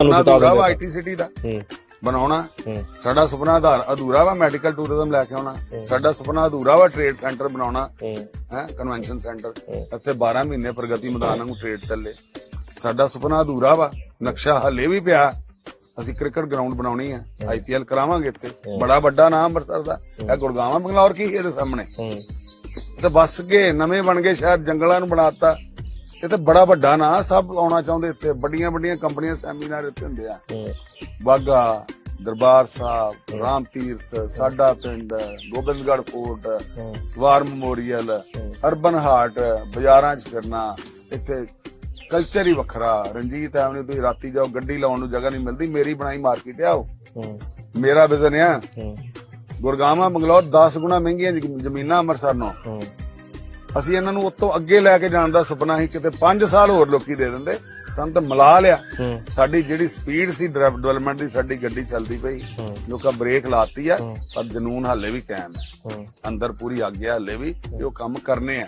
ਤੁਹਾਨੂੰ ਦਿੰਦੇ IT city ਦਾ। ਹੂੰ। ਬਣਾਉਣਾ। ਸਾਡਾ ਸੁਪਨਾ ਆਧਾਰ ਅਧੂਰਾ ਵਾ ਮੈਡੀਕਲ ਟੂਰਿਜ਼ਮ ਲੈ ਕੇ ਆਉਣਾ। ਸਾਡਾ ਸੁਪਨਾ ਅਧੂਰਾ ਵਾ ਟ੍ਰੇਡ ਸੈਂਟਰ ਬਣਾਉਣਾ। ਹੂੰ। Convention centre. ਇੱਥੇ 12 ਮਹੀਨੇ ਪ੍ਰਗਤੀ ਮੈਦਾਨ ਨੂੰ ਟ੍ਰੇਡ ਚੱਲੇ। ਸਾਡਾ ਸੁਪਨਾ ਅਧੂਰਾ ਵਾ। ਨਕਸ਼ਾ ਹਲੇ ਵੀ ਪਿਆ। ਅਸੀਂ ਕ੍ਰਿਕਟ ਗਰਾਊਂਡ ਬਣਾਉਣੀ ਹੈ। ਆਈਪੀਐਲ ਕਰਾਵਾਂਗੇ ਇੱਥੇ। ਬੜਾ ਵੱਡਾ ਨਾਮ ਅੰਮ੍ਰਿਤਸਰ ਦਾ। ਇਹ ਗੁਰਗਾਵਾਂ ਬੰਗਲੌਰ ਕੀ ਇਹਦੇ ਸਾਹਮਣੇ? ਤੇ ਬਸ ਗਏ ਨਵੇਂ ਬਣ ਗਏ ਸ਼ਹਿਰ ਜੰਗਲਾਂ ਨੂੰ ਬਣਾਤਾ। ਇਹ ਤੇ ਬੜਾ ਵੱਡਾ ਨਾ ਸਭ ਆਉਣਾ ਚਾਹੁੰਦੇ ਇੱਥੇ। ਵੱਡੀਆਂ ਵੱਡੀਆਂ ਕੰਪਨੀਆਂ ਸੈਮੀਨਾਰ ਇੱਥੇ ਹੁੰਦੇ ਆ। ਬਾਗਾ ਦਰਬਾਰ ਸਾਹਿਬ ਰਾਮ ਤੀਰਥ ਸਾਡਾ ਪਿੰਡ ਗੋਬਿੰਦਗੜ੍ਹ ਫੋਰਟ ਹੂੰ। War memorial. ਅਰਬਨ ਹਾਰਟ ਬਾਜ਼ਾਰਾਂ 'ਚ ਫਿਰਨਾ ਇੱਥੇ ਕਲਚਰ ਹੀ ਵੱਖਰਾ। ਰਣਜੀਤ ਐਵਨਿਊ ਤੁਸੀਂ ਰਾਤੀ ਜਾਓ ਗੱਡੀ ਲਾਉਣ ਨੂੰ ਜਗ੍ਹਾ ਨਹੀਂ ਮਿਲਦੀ ਮੇਰੀ ਬਣਾਈ ਮਾਰਕੀਟ ਆਓ ਮੇਰਾ ਵਿਜ਼ਨ ਆ। ਗੁਰਗਾਵਾਂ ਬੰਗਲੌਰ 10 ਗੁਣਾ ਮਹਿੰਗੀਆਂ ਜ਼ਮੀਨਾਂ ਅੰਮ੍ਰਿਤਸਰ ਹੂੰ। ਅਸੀਂ ਇਹਨਾਂ ਨੂੰ ਉਤੋਂ ਅੱਗੇ ਲੈ ਕੇ ਜਾਣ ਦਾ ਸੁਪਨਾ ਸੀ ਕਿਤੇ 5 ਸਾਲ ਹੋਰ ਲੋਕੀ ਦੇ ਦਿੰਦੇ। ਸਾਨੂੰ ਤਾਂ ਮਿਲਾ ਲਿਆ। ਸਾਡੀ ਜਿਹੜੀ ਸਪੀਡ ਸੀ ਡਿਵੈਲਪਮੈਂਟ ਦੀ ਸਾਡੀ ਗੱਡੀ ਚੱਲਦੀ ਪਈ। ਲੋਕਾਂ ਬ੍ਰੇਕ ਲਾਤੀ ਆ। ਪਰ ਜਨੂਨ ਹਾਲੇ ਵੀ ਕਾਇਮ ਹੈ। ਅੰਦਰ ਪੂਰੀ ਆਗਿਆ ਹਾਲੇ ਵੀ ਉਹ ਕੰਮ ਕਰਨੇ ਆ।